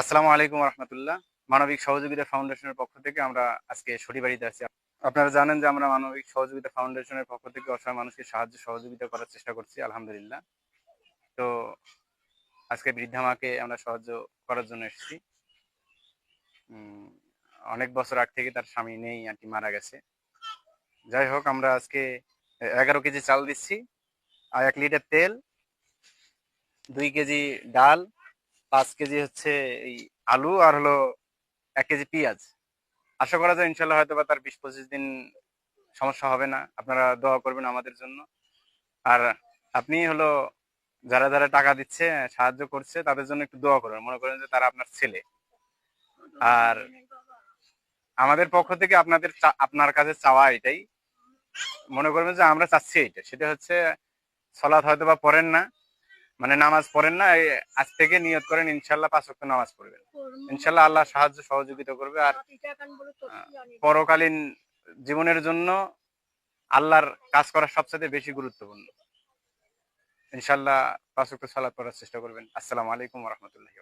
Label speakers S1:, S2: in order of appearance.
S1: আসসালামু আলাইকুম রহমতুল্লাহ। মানবিক সহযোগিতা ফাউন্ডেশনের পক্ষ থেকে আমরা আজকে বাড়িতে আছি আপনারা জানেন যে আমরা মানবিক সহযোগিতা ফাউন্ডেশনের পক্ষ থেকে অসহায় মানুষকে সাহায্য সহযোগিতা করার চেষ্টা করছি, আলহামদুলিল্লাহ। তো আজকে বৃদ্ধা মাকে আমরা সাহায্য করার জন্য এসেছি। অনেক বছর আগ থেকে তার স্বামী নেই, আন্টি মারা গেছে। যাই হোক, আমরা আজকে এগারো কেজি চাল দিচ্ছি, আর এক লিটার তেল, দুই কেজি ডাল পাঁচ কেজি হচ্ছে এই আলু আর হলো এক কেজি পেঁয়াজ। আশা করা যায় ইনশাল্লাহ হয়তো বা তার বিশ পঁচিশ দিন সমস্যা হবে না। আপনারা দোয়া করবেন আমাদের জন্য। আর আপনি হলো যারা যারা টাকা দিচ্ছে, সাহায্য করছে, তাদের জন্য একটু দোয়া করবেন। মনে করেন যে তারা আপনার ছেলে। আর আমাদের পক্ষ থেকে আপনাদের আপনার কাছে চাওয়া এটাই। মনে করবেন যে আমরা চাচ্ছি এটা। সেটা হচ্ছে সলাৎ হয়তো বা পড়েন না। মানে নামাজ পড়েন না আজ থেকে নিয়ত করেন ইনশাল্লাহ পাঁচ ওয়াক্ত নামাজ পড়বেন। ইনশাল্লাহ আল্লাহ সাহায্য সহযোগিতা করবে। আর পরকালীন জীবনের জন্য আল্লাহর কাজ করা সবচেয়ে বেশি গুরুত্বপূর্ণ। ইনশাল্লাহ পাঁচ ওয়াক্ত সালাত করার চেষ্টা করবেন। আসসালামু আলাইকুম রহমতুল্লাহ